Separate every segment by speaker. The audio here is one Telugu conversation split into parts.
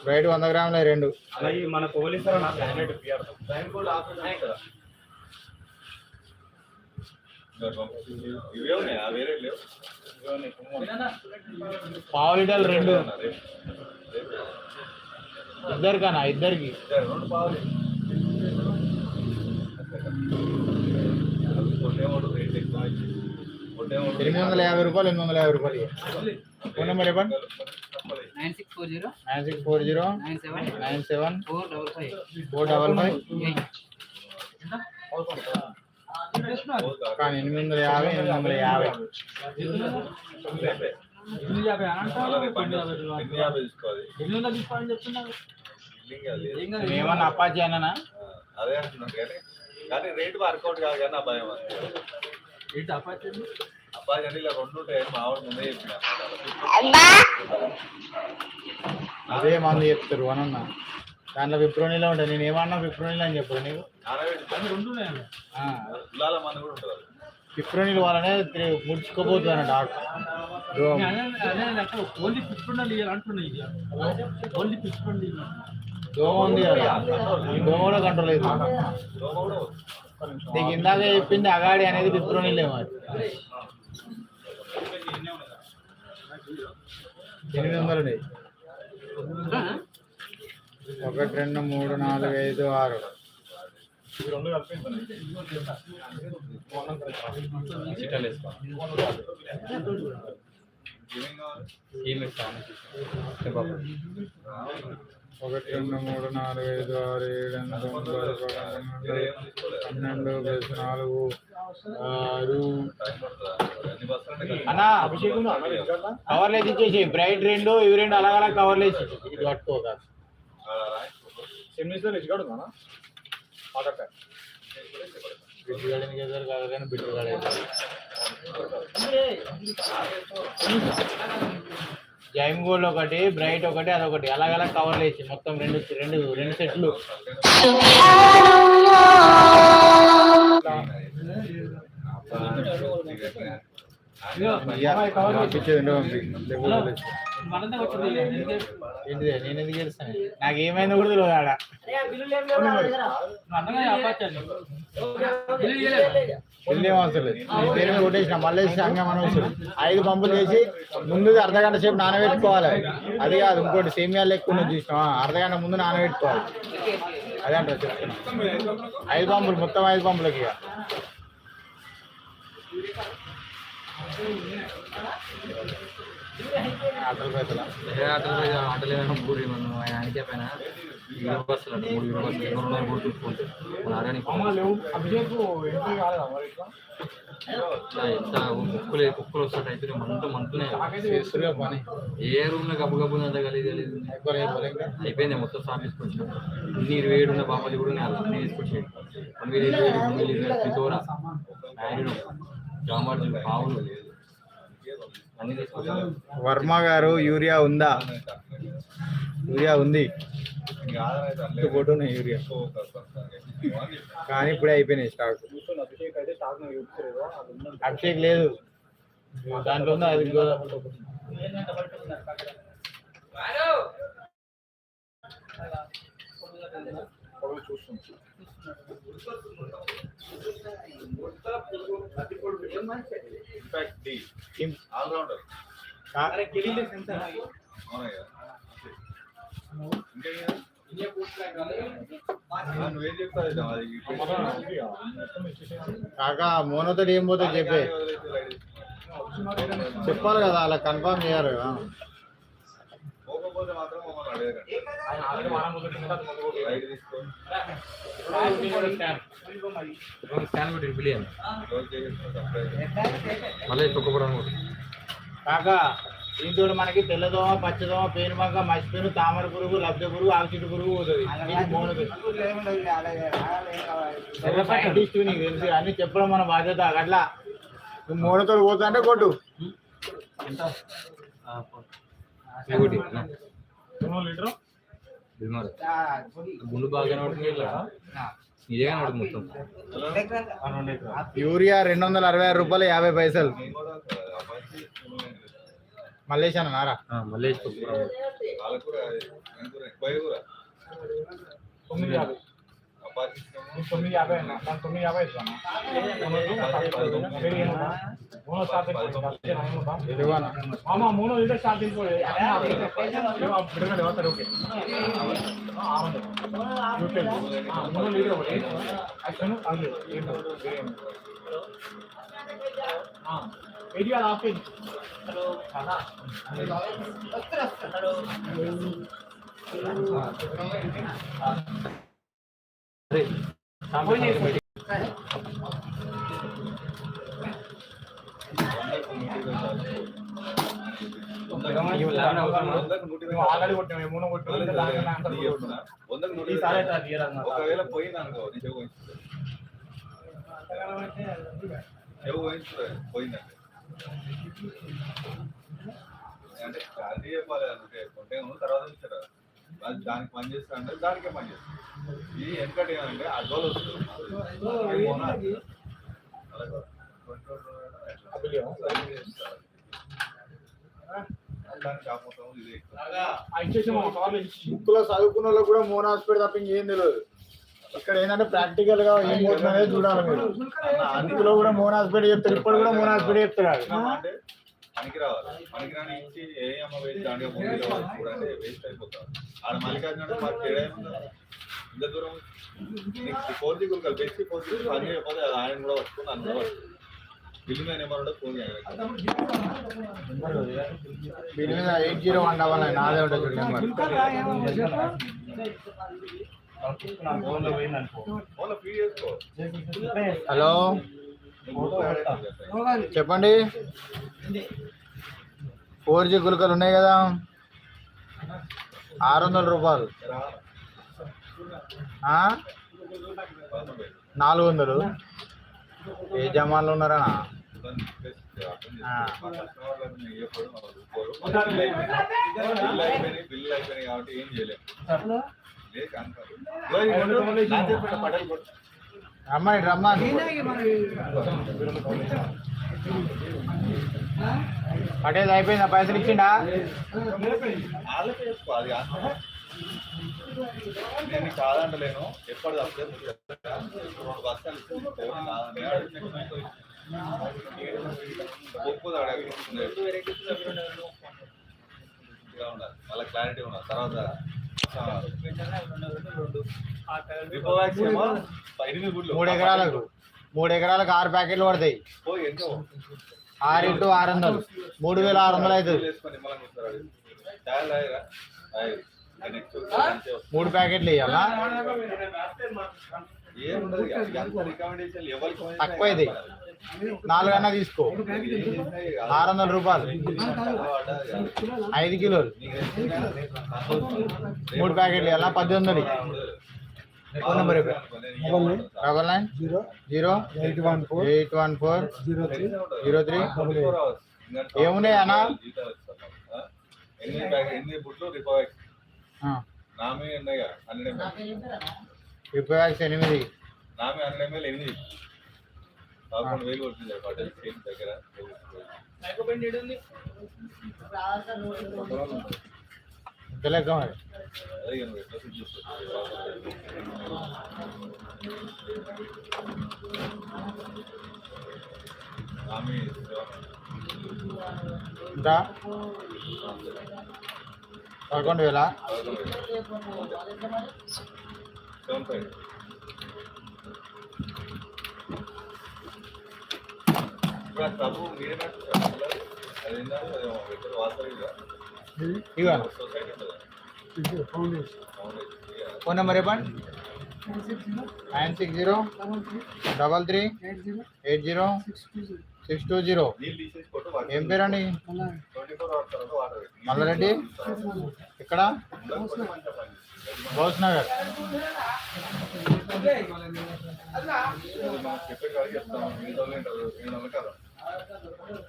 Speaker 1: ఇవ్వాలి వంద గ్రాములు
Speaker 2: రెండు.
Speaker 3: అలాగే మన పోలీసులు
Speaker 2: పావు లీటర్ రెండు. ఇద్దరికనా ఇద్దరికి.
Speaker 1: రెండు పావులు. కొట్టేవాడు రేట్ ఎక్కువ కొట్టేవాడు
Speaker 2: ఎనిమిది వందల యాభై రూపాయలు ఎనిమిది వందల యాభై రూపాయలు ఫోన్ నెంబర్ ఇవ్వండి
Speaker 4: nine six four
Speaker 2: zero. Nine six four
Speaker 4: zero nine
Speaker 2: seven. Nine
Speaker 4: seven. Four double
Speaker 2: five. Four double
Speaker 4: five.
Speaker 2: కానీ ఎనిమిది వందల యాభై ఎనిమిది వందల యాభై.
Speaker 1: యాభై తీసుకోవాలి బిల్లింగ్ అది
Speaker 2: నేను ఏమన్నా అప్పాచి అన్నానా?
Speaker 1: అదే అంటున్నాను కానీ కానీ రేట్ వర్కౌట్ కాదు కానీ నా భయం అబ్బాయి కానీ ఇలా రెండు ఉంటాయి మా ఆవిడ ముందే చెప్పిన.
Speaker 2: అదే మంది చెప్తారు అనన్నా. దాంట్లో విప్రోనీలో ఉంటుంది నేను ఏమన్నా విప్రోనీలో అని చెప్పారు నీకు?
Speaker 1: మంది కూడా
Speaker 2: విప్రోనీలు వాళ్ళనే తి- ముడుచుకోపోతుంది అన్న డాక్టర్
Speaker 3: ఓన్లీ ఫిఫ్టీ ఉండాలి అంటున్నాయి ఓన్లీ
Speaker 2: దోమ ఉంది కదా. ఈ దోమ కూడా కంట్రోల్ అవుతుంది.
Speaker 1: దోమ కూడా
Speaker 2: నీకు ఇందాక చెప్పింది అగాడి అనేది విప్రోనీలే మరి ఎనిమిది వందలు ఒకటి రెండు మూడు నాలుగు ఐదు ఆరు.
Speaker 1: కావాలి
Speaker 2: ఒకటి రెండు మూడు నాలుగు ఐదు ఆరు ఏడు ఎనిమిది తొమ్మిది పది పన్నెండు ప్లస్ నాలుగు ఆరు.
Speaker 1: అన్ని
Speaker 2: అన్నా కవర్లు ఇచ్చేసి బ్రైట్ రెండు ఇవి రెండు అలాగ అలా కవర్లు వేసి. ఇది పట్టుకోక. బిడ్డు గడిని ఎదురు కాదు కానీ జైమ్ గోల్డ్ ఒకటి బ్రైట్ ఒకటి అదొకటి. అలాగ అలా కవర్లు వేసి మొత్తం రెండు రెండు రెండు సెట్లు.
Speaker 3: వచ్చింది
Speaker 2: ఏంటిదే? నేను ఎందుకు గెలుస్తాను? నాకు ఏమైందో కూడా తెలియదు ఆడ. మీద కొట్టేసిన మళ్ళీ సంగం అనవసరం. ఐదు పంపులు వేసి ముందు అర్ధ గంట సేపు నానబెట్టుకోవాలి. అది కాదు ఇంకోటి సేమియాలు ఎక్కువ ఉన్నది చూసినావా అర్ధ గంట ముందు నానబెట్టుకోవాలి. అదే అంటారు చెప్తున్నా. ఐదు పంపులు మొత్తం ఐదు పంపులకి ఇక. ఆటలు
Speaker 4: ఆయనకే పైన అంటే మూడు చూసుకుంటే మన ఆర్గానిక్? ఎంత కుక్కలు కుక్కలు వస్తాయి అయితే మంట మంటున్నాయి ఏ రూమ్లో గబ్బు గబ్బు అంతా కలిగి అయిపోయింది మొత్తం సాఫ్ తీసుకొచ్చాం అన్ని ఇరవై ఏడు ఉన్న బాపతి కూడా నేను అన్నీ వేలు ఇరవై ఏడు వేలు ఇరవై జామార్జు పావులు. తీసుకొచ్చాను
Speaker 2: వర్మ గారు యూరియా ఉందా? యూరియా ఉంది. యూరియా. కానీ ఇప్పుడే అయిపోయినాయి స్టాక్. అభిషేక్ లేదు. దాంట్లో ఉందా? అది ఇంకో
Speaker 1: ఇన్ఫాక్ట్ డి
Speaker 2: ఏం-
Speaker 1: ఆల్రౌండర్
Speaker 2: కా-
Speaker 1: అవునా కదా ఇంకేం కదా? ఆ, నువ్వేం చెప్తావు ఇది? అది
Speaker 2: కాకా మోనోతో ఏం పోతే చెప్పే చెప్పాలి కదా అలా కన్ఫర్మ్ చేయాలి కదా
Speaker 1: పోకపోతే మాత్రం
Speaker 4: స్కాన్ పెట్టి బిలియన్ మళ్ళీ కూడా
Speaker 2: కాకా దీంతో మనకి తెల్లదోమ పచ్చదోమ పేరుమాక మసిపేరు తామర పురుగు లబ్ధ పురుగు ఆకుచిట్టు పురుగు పోతుంది. ఇది మోనోతో సైంటిస్ట్ నీకు తెలుసు అన్ని చెప్పడం మన బాధ్యత. అట్లా నువ్వు మోనోతో పోతా అంటే కొట్టు.
Speaker 4: ఒకటి బిల్మార్ గుండు. బాగా ఇదే మొత్తం.
Speaker 2: యూరియా రెండు వందల అరవై ఆరు రూపాయలు యాభై పైసలు. మల్లేష్ అన్న నారా
Speaker 4: మళ్ళీ
Speaker 2: తొమ్మిది యాభై
Speaker 1: అపాచి
Speaker 2: తొమ్మిది యాభై అన్న దాని తొమ్మిది మామ మూడు ఇదే స్టార్టింగ్ ఓకే మూడు లీటర్ ఒకటి యాక్షన్ అది ఏది ఆఫ్ కేజీ
Speaker 1: ఒకవేళ పోయింది అనుకో నీ చెవు పోయించుతుంది చెవు పోయించుతుంది పోయిందంటే అంటే క్లారిటీ చెప్పాలి అందుకే కొంటే నువ్వు తర్వాత ఇచ్చారు అది దానికి పని చేస్తా అంటే దానికే పని చేస్తా ఈ వెనకటి ఏమంటే అడ్వాల్ వస్తుంది. ఈ మోన అలాగే కొంచెం దానికి కాకపోతే ఇది ఎక్కువ.
Speaker 2: బుక్లో చదువుకున్న వాళ్ళకి కూడా మోన్ హాస్పిటల్ తప్ప ఇంకేం తెలియదు ఇక్కడ ఏంటంటే ప్రాక్టికల్గా ఏం పోతుందనేది చూడాలి మీరు. అందులో కూడా మోన్ హాస్పిటల్ చెప్తారు ఇప్పుడు కూడా మోన్ హాస్పిటల్ చెప్తారు
Speaker 1: పనికి రావాలి పనికి రాని ఇచ్చి ఏ అమ్మ వేసి దాంట్లో ముందు చూడండి వేస్ట్ అయిపోతారు ఆడ మల్లికార్జున అంటే మాకు తేడా ఇంత దూరం నీకు four G best four G పని చేయకపోతే అది ఆయన కూడా పట్టుకుని అందరూ మీద నెంబర్ కూడా ఫోన్ చేయాలి.
Speaker 2: మీద eight zero one double nine నాదే ఉంటుంది నెంబర్. హలో? చెప్పండి. ఫోర్ జీ గుళికలు ఉన్నాయి కదా. ఆరు వందల రూపాయలు. నాలుగు వందలు. ఏ జమాన్లు ఉన్నారా?
Speaker 1: కాబట్టి ఏం చేయలేము
Speaker 2: రమ్మని రమ్మని. అయిపోయిందా? పైసలు ఇచ్చిండా.
Speaker 1: నేను కాదంటలేను నువ్వు చెప్తా. రెండు బస్తాలు అడగ ఉండాలి. మళ్ళీ క్లారిటీ ఉండాలి. తర్వాత
Speaker 2: మూడు ఎకరాలకు మూడు ఎకరాలకు ఆరు ప్యాకెట్లు పడతాయి ఆరు ఇంటూ ఆరు వందలు మూడు వేల ఆరు వందలు అవుతుంది. మూడు ప్యాకెట్లు ఇవ్వాలా తక్కువ ఇది. నాలుగన్నా తీసుకో. ఆరు వందల రూపాయలు. ఐదు కిలోలు. మూడు ప్యాకెట్లు ఇవ్వాలా? పద్దెనిమిది. వందలు phone number. Double nine
Speaker 5: zero.
Speaker 2: Zero
Speaker 5: eight one four.
Speaker 2: Eight one four
Speaker 5: zero three.
Speaker 2: Zero three. ఏమున్నాయి అన్న?
Speaker 1: రిపోవాక్స్.
Speaker 2: రిపోయాక్స్ ఎనిమిది.
Speaker 1: పదకొండు వేలు కొడుతుంది పటేల్ స్టేట్ దగ్గర
Speaker 2: ఇంత లెక్క మరి
Speaker 1: అదే ఇక నువ్వు ఎట్లా చూస్తావు నామే
Speaker 2: ఇంత పదకొండు వేల
Speaker 1: సెవెన్ ఫైవ్ ఇప్పుడు ఆ సబ్బు మీరే నడుపుతారా? అది ఏంటంటే అది ఇద్దరు వాస్తవిగా
Speaker 2: ఇవా
Speaker 1: సొసైటీ ఉంటుందా
Speaker 5: ఫౌండేషన్
Speaker 1: అవును ఇక
Speaker 2: ఫోన్ నెంబర్ చెప్పండి. Nine six zero. Double three. Eight
Speaker 1: zero. Six two zero.
Speaker 2: ఏం పేరండి? మల్లారెడ్డి. ఇక్కడ. గౌస్ నగర్.
Speaker 1: చెప్పే కాడికి చెప్తాం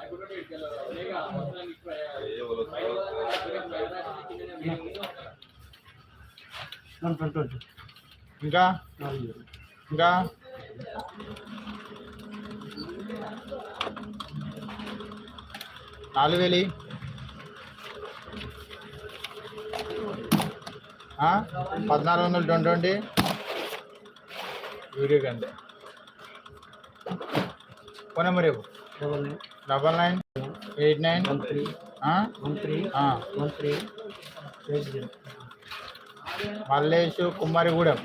Speaker 1: ఎనిమిది వందలు ఉంటారు ఎనిమిది వందలు కదా ఏ ఎవరు వస్తారో
Speaker 3: ట్వంటీ ట్వంటీ ట్వంటీ
Speaker 2: ఇంకా
Speaker 3: నాలుగు వేలు
Speaker 2: ఇంకా నాలుగు వేలు పద్నాలుగు వందలు ట్వంటీ యూరియా అంతే phone number
Speaker 3: double nine. Eight nine one three. One three.
Speaker 2: One three.
Speaker 3: Eight zero. Mallesh Kumarigudem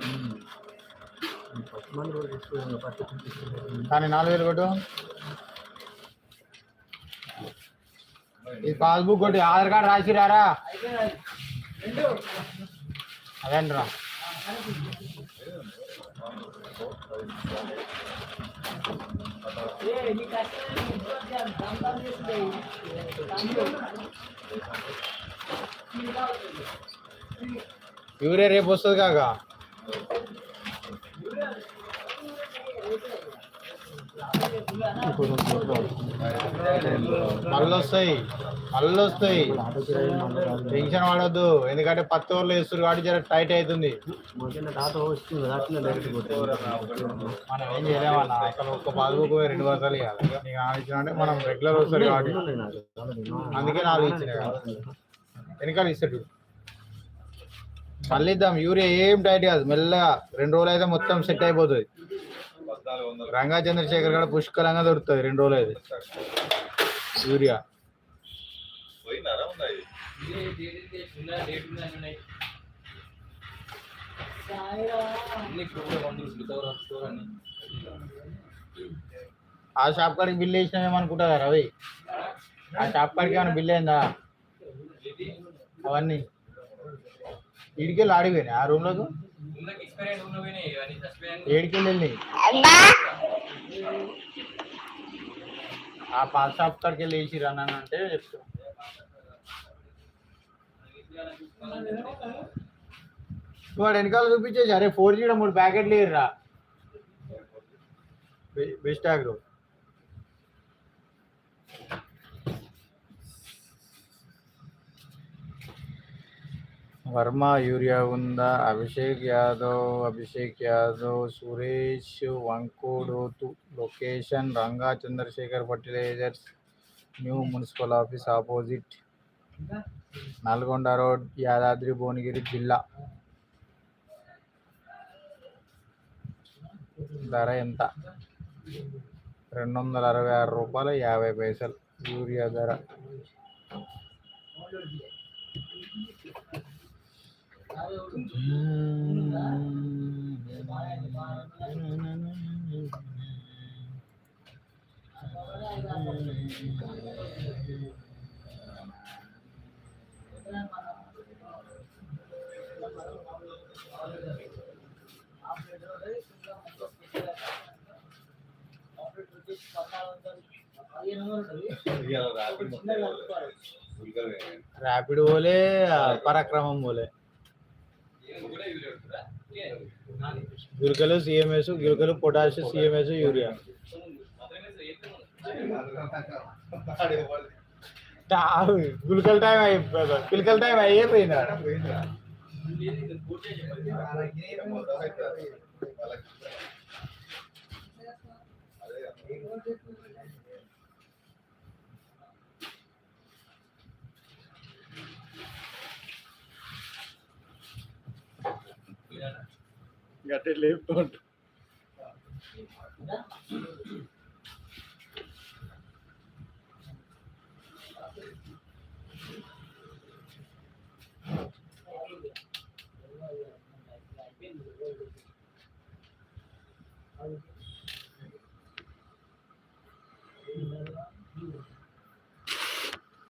Speaker 2: కానీ నాలుగు వేలు కొట్టు. ఇది పాస్బుక్ కొట్టి ఆధార్ కార్డు రాసిరారా? అదేంట్రా? యూరియా రేపు వస్తుంది కాక. మళ్ళీ వస్తాయి మళ్ళీ వస్తాయి టెన్షన్ పడద్దు. ఎందుకంటే పత్తి ఊర్లో వేస్తారు కాబట్టి జర టైట్ అవుతుంది మనం ఏం చేయలేమన్న అసలు ఒక్క పాస్బుక్ రెండు బస్సులు ఇవ్వాలి నీకు ఇచ్చిన అంటే మనం రెగ్యులర్ వస్తారు కాబట్టి. అందుకే నాలుగు ఇచ్చిన. వెనకాల ఇస్తాడు. మళ్ళీ ఇద్దాం యూరియా ఏం టైట్ కాదు. మెల్లగా రెండు రోజులు అయితే మొత్తం సెట్ అయిపోతుంది. రంగా చంద్రశేఖర్ కూడా పుష్కలంగా దొరుకుతుంది రెండు రోజులు అయితే. యూరియా.
Speaker 1: పోయినారా ఉన్నాయి?
Speaker 2: ఆ షాప్ కాడికి బిల్ వేసినా ఏమనుకుంటుందా రవి? ఆ షాప్ కాడికి ఏమైనా బిల్ అయిందా? అవన్నీ. ఇడికెళ్ళి ఆడిపోయినాయి ఆ రూమ్లకు ఏడికెళ్ళి వెళ్ళి ఆ పాత షాప్ కాడికి వెళ్ళి వేసి రన్ అంటే చెప్తా వాడు వెనకాల చూపించేసి అరే ఫోర్ జీ మూడు ప్యాకెట్లు ఇర్రా బెస్ట్ ఆగ్రో. వర్మ యూరియా ఉందా? Abhishek Yadav Abhishek Yadav Suresh వంకోడు location Ranga Chandrashekar fertilizers new municipal office opposite Nalgonda road Yadadri Bhuvanagiri జిల్లా ధర ఎంత రెండు వందల అరవై ఆరు రూపాయలు యాభై పైసలు యూరియా ధర
Speaker 1: ఇవాళ రాత్రి మొత్తం ఉల్కలు వేయండి.
Speaker 2: ర్యాపిడ్ పోలే పరాక్రమం పోలే గురికలు సిఎంఎస్ గురికలు పొటాష్ సిఎంఎస్ యూరియా గులికల్ టైం అయిపోయింది పిలికల్ టైం అయిపోయింది గట్టి ఉంటాం.